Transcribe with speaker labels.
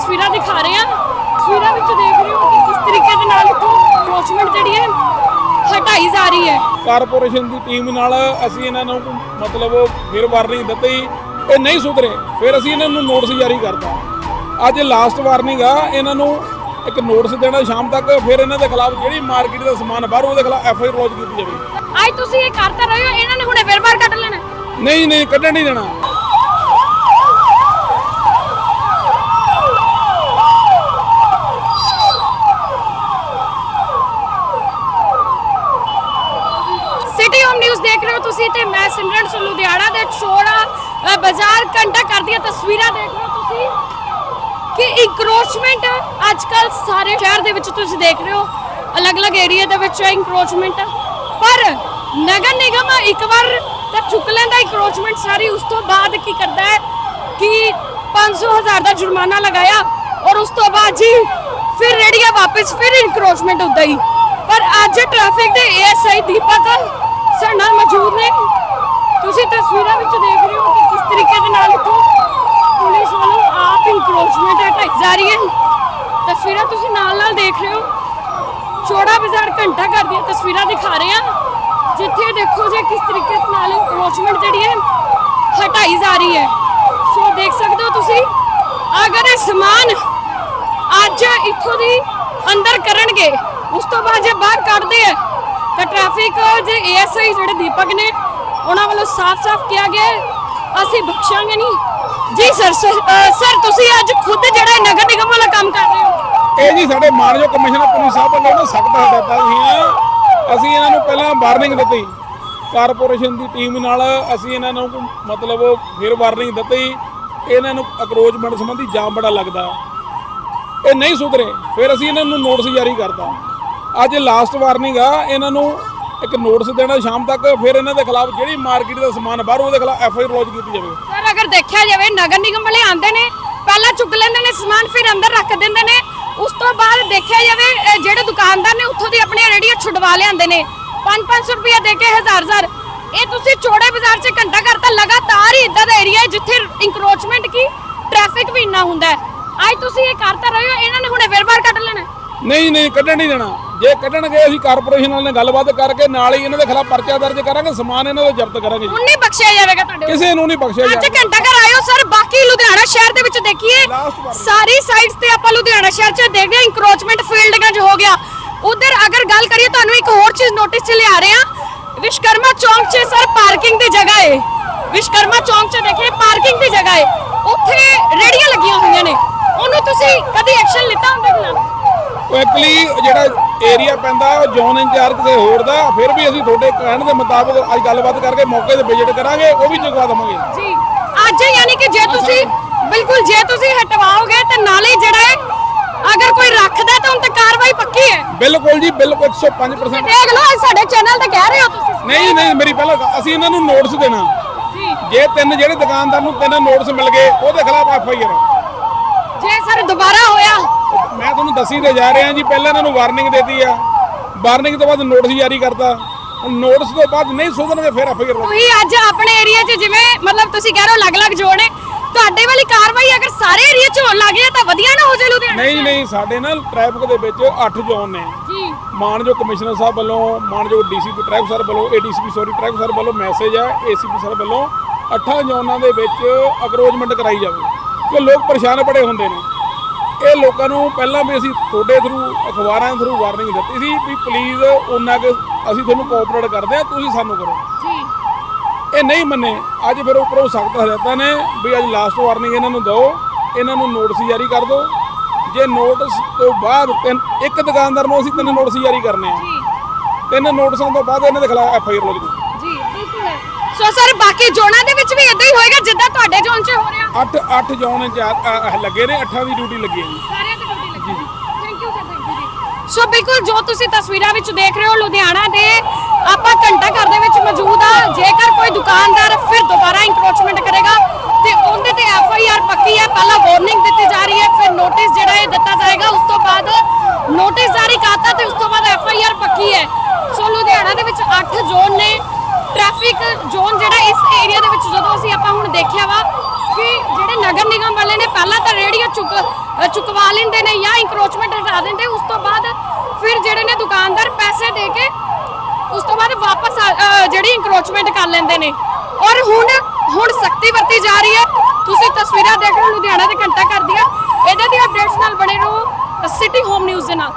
Speaker 1: ਤਸਵੀਰਾਂ ਦਿਖਾ ਰਹੇ ਹਾਂ। ਤਸਵੀਰਾਂ ਵਿੱਚ ਦੇਖ ਰਹੇ ਹੋ ਕਿ ਕਿਸ ਤਰੀਕੇ ਦੇ ਨਾਲ ਅਪਰੋਚਮੈਂਟ ਜਿਹੜੀ ਹੈ ਹਟਾਈ ਜਾ ਰਹੀ ਹੈ।
Speaker 2: ਕਾਰਪੋਰੇਸ਼ਨ ਦੀ ਟੀਮ ਨਾਲ ਅਸੀਂ ਇਹਨਾਂ ਨੂੰ ਮਤਲਬ ਫਿਰ ਵਾਰਨਿੰਗ ਦਿੱਤੀ ਇਹ ਨਹੀਂ ਸੁਧਰੇ। ਫਿਰ ਅਸੀਂ ਇਹਨਾਂ ਨੂੰ ਨੋਟਿਸ ਜਾਰੀ ਕਰਤਾ। ਅੱਜ ਲਾਸਟ ਵਾਰਨਿੰਗ ਆ ਇਹਨਾਂ ਨੂੰ ਇੱਕ ਨੋਟਿਸ ਦੇਣਾ ਸ਼ਾਮ ਤੱਕ ਫਿਰ ਇਹਨਾਂ ਦੇ ਖਿਲਾਫ ਜਿਹੜੀ ਮਾਰਕੀਟ ਦਾ ਸਮਾਨ ਬਾਹਰ ਉਹਦੇ ਖਿਲਾਫ ਐਫ ਆਈ ਲੌਂਚ ਕੀਤੀ ਜਾਵੇ
Speaker 1: ਅੱਜ ਤੁਸੀਂ ਇਹ ਕਰਤਾ ਰਹੇ ਹੋ ਇਹਨਾਂ ਨੇ ਹੁਣੇ ਫਿਰ ਬਾਹਰ ਕੱਢ ਲੈਣਾ।
Speaker 2: ਨਹੀਂ ਨਹੀਂ ਕੱਢਣ ਨਹੀਂ ਦੇਣਾ
Speaker 1: ਸਿਟੀ ਹੋਮ ਨਿਊਜ਼ ਦੇਖ ਤੇ ਮੈਂ ਸਿਮਰਨ ਸੋ ਦੇ ਚੋੜਾ ਬਾਜ਼ਾਰ ਘੰਟਾ ਕਰਦੀਆਂ ਤਸਵੀਰਾਂ ਦੇਖ ਰਹੇ ਹੋ ਤੁਸੀਂ। ਕਿ ਇਨਕਰੋਚਮੈਂਟ ਅੱਜ ਕੱਲ ਸਾਰੇ ਸ਼ਹਿਰ ਦੇ ਵਿੱਚ ਤੁਸੀਂ ਦੇਖ ਰਹੇ ਹੋ। ਅਲੱਗ-ਅਲੱਗ ਏਰੀਆ ਦੇ ਵਿੱਚ ਇਨਕਰੋਚਮੈਂਟ ਪਰ ਨਗਰ ਨਿਗਮ ਇੱਕ ਵਾਰ ਤਾਂ ਚੁੱਕ ਲੈਂਦਾ ਇਨਕਰੋਚਮੈਂਟ ਸਾਰੀ, ਉਸ ਤੋਂ ਬਾਅਦ ਕੀ ਕਰਦਾ ਹੈ ਕਿ 500 ਹਜ਼ਾਰ ਦਾ ਜੁਰਮਾਨਾ ਲਗਾਇਆ ਔਰ ਉਸ ਤੋਂ ਬਾਅਦ ਜੀ ਫਿਰ ਰੇੜੀਆਂ ਵਾਪਸ, ਫਿਰ ਇਨਕਰੋਚਮੈਂਟ ਹੁੰਦਾ ਹੀ। ਪਰ ਅੱਜ ਟ੍ਰੈਫਿਕ ਦੇ ਏਐਸਆਈ ਦੀਪਕ ਸਾਡੇ ਨਾਲ ਮੌਜੂਦ ਨੇ। ਤੁਸੀਂ ਤਸਵੀਰਾਂ ਵਿੱਚ ਦੇਖ ਰਹੇ ਹੋ ਕਿ ਕਿਸ ਤਰੀਕੇ ਦੇ ਨਾਲ ਇੱਥੋਂ ਪੁਲਿਸ ਵੱਲੋਂ ਆਪ ਇਨਕਰੋਚਮੈਂਟ ਹਟਾਈ ਜਾ ਰਹੀ ਹੈ। ਤਸਵੀਰਾਂ ਤੁਸੀਂ ਨਾਲ ਨਾਲ ਦੇਖ ਰਹੇ ਹੋ। ਚੋੜਾ ਬਾਜ਼ਾਰ ਘੰਟਾ ਘਰ ਦੀਆਂ ਤਸਵੀਰਾਂ ਦਿਖਾ ਰਹੇ ਹਾਂ। ਜਿੱਥੇ ਦੇਖੋ ਜੇ ਕਿਸ ਤਰੀਕੇ ਨਾਲ ਇਨਕਰੋਚਮੈਂਟ ਜਿਹੜੀ ਹੈ ਹਟਾਈ ਜਾ ਰਹੀ ਹੈ। ਸੋ ਦੇਖ ਸਕਦੇ ਹੋ ਤੁਸੀਂ, ਅਗਰ ਇਹ ਸਮਾਨ ਅੱਜ ਇੱਥੋਂ ਦੀ ਅੰਦਰ ਕਰਨਗੇ, ਉਸ ਤੋਂ ਬਾਅਦ ਜੇ ਬਾਹਰ ਕੱਢਦੇ ਆ ਟ੍ਰੈਫਿਕ ਜੇ ਏਐਸਆਈ ਜਿਹੜੇ ਦੀਪਕ ਨੇ, ਉਹਨਾਂ ਵੱਲੋਂ ਸਾਫ਼-ਸਾਫ਼ ਕਿਹਾ ਗਿਆ ਅਸੀਂ ਬਖਸ਼ਾਂਗੇ ਨਹੀਂ। ਜੀ ਸਰ ਸਰ, ਤੁਸੀਂ ਅੱਜ ਖੁਦ ਜਿਹੜਾ ਨਗਰ ਨਿਗਮ ਵਾਲਾ ਕੰਮ ਕਰ ਰਹੇ ਹੋ?
Speaker 2: ਇਹ ਜੀ ਸਾਡੇ ਮਾਨਯੋਗ ਕਮਿਸ਼ਨਰ ਪੁਲਿਸ ਸਾਹਿਬ ਵੱਲੋਂ ਨਾ ਸਖਤ ਹਦਾਇਤਾਂ ਸੀਗੀਆਂ ਅਸੀਂ ਇਹਨਾਂ ਨੂੰ ਪਹਿਲਾਂ ਵਾਰਨਿੰਗ ਦਿੱਤੀ। ਕਾਰਪੋਰੇਸ਼ਨ ਦੀ ਟੀਮ ਨਾਲ ਅਸੀਂ ਇਹਨਾਂ ਨੂੰ ਮਤਲਬ ਫਿਰ ਵਾਰਨਿੰਗ ਦਿੱਤੀ। ਇਹਨਾਂ ਨੂੰ ਅਕਰੋਚਮੈਂਟ ਸੰਬੰਧੀ ਜਾਮ ਬੜਾ ਲੱਗਦਾ। ਇਹ ਨਹੀਂ ਸੁਧਰੇ। ਫਿਰ ਅਸੀਂ ਇਹਨਾਂ ਨੂੰ ਨੋਟਿਸ ਜਾਰੀ ਕਰਤਾ। ਅੱਜ ਲਾਸਟ ਵਾਰਨਿੰਗ ਆ, ਇਹਨਾਂ ਨੂੰ ਇੱਕ ਨੋਟਿਸ ਦੇਣਾ ਸ਼ਾਮ ਤੱਕ ਫਿਰ ਇਹਨਾਂ ਦੇ ਖਿਲਾਫ ਜਿਹੜੀ ਮਾਰਕੀਟ ਦਾ ਸਮਾਨ ਬਾਹਰ ਉਹਦੇ ਖਿਲਾਫ ਐਫ ਆਈ ਆਰ ਲੌਂਚ ਕੀਤੀ ਜਾਵੇ।
Speaker 1: ਸਰ ਅਗਰ ਦੇਖਿਆ ਜਾਵੇ ਨਗਰ ਨਿਗਮ ਵਾਲੇ ਆਂਦੇ ਨੇ ਪਹਿਲਾਂ ਚੁੱਕ ਲੈਂਦੇ ਨੇ ਸਮਾਨ ਫਿਰ ਅੰਦਰ ਰੱਖ ਦਿੰਦੇ ਨੇ। ਉਸ ਤੋਂ ਬਾਅਦ ਦੇਖਿਆ ਜਾਵੇ ਜਿਹੜੇ ਦੁਕਾਨਦਾਰ ਨੇ ਉੱਥੋਂ ਦੀ ਆਪਣੀਆਂ ਰੇੜੀਆਂ ਛੁਡਵਾ ਲਿਆਂਦੇ ਨੇ। 5-500 ਰੁਪਏ ਦੇ ਕੇ ਹਜ਼ਾਰ ਹਜ਼ਾਰ। ਇਹ ਤੁਸੀਂ ਚੋੜੇ ਬਾਜ਼ਾਰ 'ਚ ਘੰਟਾ ਘਰ ਤਾਂ ਲਗਾਤਾਰ ਹੀ ਇਦਾਂ ਦਾ ਏਰੀਆ ਹੈ ਜਿੱਥੇ ਇਨਕਰੋਚਮੈਂਟ ਕੀ ਟ੍ਰੈਫਿਕ ਵੀ ਇੰਨਾ ਹੁੰਦਾ ਹੈ। ਅੱਜ ਤੁਸੀਂ ਇਹ ਕਰਤਾ ਰਹੇ ਹੋ ਇਹਨਾਂ ਨੇ ਹੁਣੇ ਫਿਰ ਬਾਹਰ ਕੱਢ ਲੈਣਾ
Speaker 2: ਨਹੀਂ ਨਹੀਂ ਕੱਢਣ ਨਹੀਂ ਦੇਣਾ। ਜੇ ਕੱਢਣਗੇ ਅਸੀਂ ਕਾਰਪੋਰੇਸ਼ਨ ਨਾਲ ਗੱਲਬਾਤ ਕਰਕੇ ਨਾਲ ਹੀ ਇਹਨਾਂ ਦੇ ਖਿਲਾਫ ਪਰਚਾ ਦਰਜ ਕਰਾਂਗੇ ਸਮਾਨ ਇਹਨਾਂ ਦਾ ਜ਼ਬਤ ਕਰਾਂਗੇ।
Speaker 1: ਹੁਣ ਨਹੀਂ ਬਖਸ਼ਿਆ ਜਾਵੇਗਾ ਤੁਹਾਡੇ।
Speaker 2: ਕਿਸੇ ਨੂੰ ਨਹੀਂ ਬਖਸ਼ਿਆ
Speaker 1: ਅੱਜ ਘੰਟਾ ਘਰ ਆਇਓ ਸਰ ਬਾਕੀ ਲੁਧਿਆਣਾ ਸ਼ਹਿਰ ਦੇ ਵਿੱਚ ਦੇਖੀਏ। ਸਾਰੀ ਸਾਈਡਸ ਤੇ ਆਪਾਂ ਲੁਧਿਆਣਾ ਸ਼ਹਿਰ 'ਚ ਦੇਖਦੇ ਹਾਂ ਇਨਕਰੋਚਮੈਂਟ ਫੀਲਡਗੰਜ ਹੋ ਗਿਆ। ਉਧਰ ਅਗਰ ਗੱਲ ਕਰੀਏ ਤੁਹਾਨੂੰ ਇੱਕ ਹੋਰ ਚੀਜ਼ ਨੋਟਿਸ 'ਚ ਲਿਆ ਰਹੇ ਹਾਂ। ਵਿਸ਼ਕਰਮਾ ਚੌਂਕ 'ਚ ਸਰ ਪਾਰਕਿੰਗ ਦੀ ਜਗ੍ਹਾ ਹੈ ਵਿਸ਼ਕਰਮਾ ਚੌਂਕ 'ਚ ਦੇਖੇ ਪਾਰਕਿੰਗ ਦੀ ਜਗ੍ਹਾ ਹੈ ਉੱਥੇ ਰੇੜੀਆਂ ਲੱਗੀਆਂ ਹੋਈਆਂ ਨੇ। ਉਹਨੂੰ ਤੁਸੀਂ ਕਦੀ ਐਕਸ਼ਨ ਲਿੱਤਾ ਹੁੰਦਾ ਕਿ ਨਾ?
Speaker 2: ਉਹ ਐਕਚੁਅਲੀ ਜਿਹੜਾ ਏਰੀਆ ਪੈਂਦਾ ਉਹ ਜ਼ੋਨ ਇੰਚਾਰਜ ਕਿਸੇ ਹੋਰ ਦਾ ਫਿਰ ਵੀ ਅਸੀਂ ਤੁਹਾਡੇ ਕਹਿਣ ਦੇ ਮੁਤਾਬਕ ਅੱਜ ਗੱਲਬਾਤ ਕਰਕੇ ਮੌਕੇ ਤੇ ਵਿਜ਼ਿਟ ਕਰਾਂਗੇ ਉਹ ਵੀ ਚੁਕਵਾ ਦਵਾਂਗੇ।
Speaker 1: ਜੀ ਅੱਜ ਯਾਨੀ ਕਿ ਜੇ ਤੁਸੀਂ ਬਿਲਕੁਲ ਜੇ ਤੁਸੀਂ ਹਟਵਾਓਗੇ ਤੇ ਨਾਲੇ ਜਿਹੜਾ ਹੈ ਅਗਰ ਕੋਈ ਰੱਖਦਾ ਤਾਂ ਉਹਨਾਂ ਤੇ ਕਾਰਵਾਈ ਪੱਕੀ ਹੈ।
Speaker 2: ਬਿਲਕੁਲ ਜੀ ਬਿਲਕੁਲ 105%
Speaker 1: ਦੇਖ ਲਓ ਅੱਜ ਸਾਡੇ ਚੈਨਲ ਤੇ ਕਹਿ ਰਹੇ ਹੋ ਤੁਸੀਂ।
Speaker 2: ਨਹੀਂ ਨਹੀਂ ਮੇਰੀ ਪਹਿਲਾਂ ਗੱਲ- ਅਸੀਂ ਇਹਨਾਂ ਨੂੰ ਨੋਟਿਸ ਦੇਣਾ।
Speaker 1: ਜੀ।
Speaker 2: ਜੇ ਤਿੰਨ ਜਿਹੜੇ ਦੁਕਾਨਦਾਰ ਨੂੰ ਤਿੰਨ ਨੋਟਿਸ ਮਿਲ ਗਏ ਉਹਦੇ ਖਿਲਾਫ ਐਫ ਆਈ ਆਰ
Speaker 1: ਜੇ ਸਰ ਦੁਬਾਰਾ ਹੋਇਆ
Speaker 2: ਮੈਂ ਤੁਹਾਨੂੰ ਦੱਸੀ ਤੇ ਜਾ ਰਿਹਾ ਜੀ ਪਹਿਲਾਂ ਇਹਨਾਂ ਨੂੰ ਵਾਰਨਿੰਗ ਦਿੱਤੀ ਆ। ਵਾਰਨਿੰਗ ਤੋਂ ਬਾਅਦ ਨੋਟਿਸ ਜਾਰੀ ਕਰਤਾ। ਹੁਣ ਨੋਟਿਸ ਤੋਂ ਬਾਅਦ ਨਹੀਂ ਸੁਧਰਨਗੇ ਫਿਰ ਐਫ ਆਈ ਆਰ
Speaker 1: ਤੁਸੀਂ ਅੱਜ ਆਪਣੇ ਏਰੀਆ 'ਚ ਜਿਵੇਂ ਮਤਲਬ ਤੁਸੀਂ ਕਹਿ ਰਹੇ ਹੋ ਅਲੱਗ-ਅਲੱਗ ਜ਼ੋਨ ਨੇ ਤੁਹਾਡੇ ਵਾਲੀ ਕਾਰਵਾਈ ਅਗਰ ਸਾਰੇ ਏਰੀਆ 'ਚ ਹੋਣ ਲੱਗ ਜਾਏ ਤਾਂ ਵਧੀਆ ਨਾ ਹੋ ਜਾਏ ਲੁਧਿਆਣਾ
Speaker 2: ਨਹੀਂ ਨਹੀਂ ਸਾਡੇ ਨਾਲ ਟ੍ਰੈਫਿਕ ਦੇ ਵਿੱਚ 8 ਜ਼ੋਨ ਨੇ।
Speaker 1: ਜੀ।
Speaker 2: ਮਾਨਯੋਗ ਕਮਿਸ਼ਨਰ ਸਾਹਿਬ ਵੱਲੋਂ ਮਾਨਯੋਗ ਡੀਸੀਪੀ ਟ੍ਰੈਫਿਕ ਸਰ ਵੱਲੋਂ ਏਡੀਸੀਪੀ ਸੌਰੀ ਟ੍ਰੈਫਿਕ ਸਰ ਵੱਲੋਂ ਮੈਸੇਜ ਹੈ ਏਸੀਪੀ ਸਰ ਵੱਲੋਂ ਅੱਠਾਂ ਜ਼ੋਨਾਂ ਦੇ ਵਿੱਚ ਅਕਰੋਚਮੈਂਟ ਕਰਾਈ ਜਾਵੇ। ਕਿ ਲੋਕ ਪਰੇਸ਼ਾਨ ਬੜੇ ਹੁੰਦੇ ਨੇ। ਇਹ ਲੋਕਾਂ ਨੂੰ ਪਹਿਲਾਂ ਵੀ ਅਸੀਂ ਤੁਹਾਡੇ ਥਰੂ ਅਖਬਾਰਾਂ ਥਰੂ ਵਾਰਨਿੰਗ ਦਿੱਤੀ ਸੀ ਵੀ ਪਲੀਜ਼ ਉਹਨਾਂ ਕਿ ਅਸੀਂ ਤੁਹਾਨੂੰ ਕੋਆਪਰੇਟ ਕਰਦੇ ਆ ਤੁਸੀਂ ਸਾਨੂੰ ਕਰੋ।
Speaker 1: ਜੀ।
Speaker 2: ਇਹ ਨਹੀਂ ਮੰਨੇ। ਅੱਜ ਫਿਰ ਉੱਪਰੋਂ ਸਖਤ ਹਦਾਇਤਾਂ ਨੇ ਵੀ ਅੱਜ ਲਾਸਟ ਵਾਰਨਿੰਗ ਇਹਨਾਂ ਨੂੰ ਦਿਓ ਇਹਨਾਂ ਨੂੰ ਨੋਟਿਸ ਜਾਰੀ ਕਰ ਦਿਓ। ਜੇ ਨੋਟਿਸ ਤੋਂ ਬਾਅਦ ਇੱਕ ਦੁਕਾਨਦਾਰ ਨੂੰ ਅਸੀਂ ਤਿੰਨ ਨੋਟਿਸ ਜਾਰੀ ਕਰਨੇ ਆ।
Speaker 1: ਜੀ।
Speaker 2: ਤਿੰਨ ਨੋਟਿਸਾਂ ਤੋਂ ਬਾਅਦ ਇਹਨਾਂ ਦੇ ਖਿਲਾਫ ਐਫ ਆਈ ਆਰ ਲਗੂ
Speaker 1: ਜੀ। ਬਿਲਕੁਲ। ਸੋ ਸਰ ਬਾਕੀ ਜ਼ੋਨਾਂ ਦੇ ਵਿੱਚ ਵੀ ਇਦਾਂ ਹੀ ਹੋਏਗਾ ਜਿੱਦਾਂ ਤੁਹਾਡੇ ਜ਼ੋਨ 'ਚ ਹੋ ਰਿਹਾ
Speaker 2: ਅੱਠ ਅੱਠ ਜ਼ੋਨ ਲੱਗੇ ਨੇ ਅੱਠਾਂ ਦੀ ਡਿਊਟੀ ਲੱਗੀ ਹੈ ਜੀ।
Speaker 1: ਸਾਰਿਆਂ ਤੇ ਡਿਊਟੀ ਲੱਗੀ thank you sir thank you ji. So ਬਿਲਕੁਲ ਜੋ ਤੁਸੀਂ ਤਸਵੀਰਾਂ ਵਿੱਚ ਦੇਖ ਰਹੇ ਹੋ ਲੁਧਿਆਣਾ ਦੇ ਆਪਾਂ ਘੰਟਾ ਘਰ ਦੇ ਵਿੱਚ ਮੌਜੂਦ ਆ ਜੇਕਰ ਕੋਈ ਦੁਕਾਨਦਾਰ ਫਿਰ ਦੁਬਾਰਾ ਇਨਕਰੋਚਮੈਂਟ ਕਰੇਗਾ ਤੇ ਉਹਦੇ ਤੇ ਐਫ ਆਈ ਆਰ ਪੱਕੀ ਹੈ। ਪਹਿਲਾਂ ਵਾਰਨਿੰਗ ਦਿੱਤੀ ਜਾ ਰਹੀ ਹੈ ਫਿਰ ਨੋਟਿਸ ਜਿਹੜਾ ਇਹ ਦਿੱਤਾ ਜਾਏਗਾ ਉਸ ਤੋਂ ਬਾਅਦ ਨੋਟਿਸ ਜਾਰੀ ਕਰਤਾ ਤੇ ਉਸ ਤੋਂ ਬਾਅਦ ਐਫ ਆਈ ਆਰ ਪੱਕੀ ਹੈ। ਸੋ ਲੁਧਿਆਣਾ ਦੇ ਵਿੱਚ 8 ਜ਼ੋਨ ਨੇ ਟ੍ਰੈਫਿਕ ਜ਼ੋਨ ਜਿਹੜਾ ਇਸ ਏਰੀਆ ਦੇ ਵਿੱਚ ਜਦੋਂ ਅਸੀਂ ਆਪਾਂ ਹੁਣ ਦੇਖਿਆ ਵਾ ਕਿ ਜਿਹੜੇ ਨਗਰ ਨਿਗਮ ਵਾਲੇ ਨੇ ਪਹਿਲਾਂ ਤਾਂ ਰੇੜੀਆਂ ਚੁੱਕ ਚੁਕਵਾ ਲੈਂਦੇ ਨੇ ਜਾਂ ਇਨਕਰੋਚਮੈਂਟ ਹਟਾ ਦਿੰਦੇ, ਉਸ ਤੋਂ ਬਾਅਦ ਫਿਰ ਜਿਹੜੇ ਨੇ ਦੁਕਾਨਦਾਰ ਪੈਸੇ ਦੇ ਕੇ ਉਸ ਤੋਂ ਬਾਅਦ ਵਾਪਸ ਜਿਹੜੀ ਇਨਕਰੋਚਮੈਂਟ ਕਰ ਲੈਂਦੇ ਨੇ। ਔਰ ਹੁਣ ਹੁਣ ਸਖਤੀ ਵਰਤੀ ਜਾ ਰਹੀ ਹੈ। ਤੁਸੀਂ ਤਸਵੀਰਾਂ ਦੇਖ ਰਹੇ ਹੋ, ਲੁਧਿਆਣਾ ਦੇ ਘੰਟਾ ਕਰਦੀਆਂ ਇਹਦੇ ਦੀ ਅਪਡੇਟਸ ਨਾਲ ਬਣੇ ਰਹੋ ਸਿਟੀ ਹੋਮ ਨਿਊਜ਼ ਦੇ ਨਾਲ।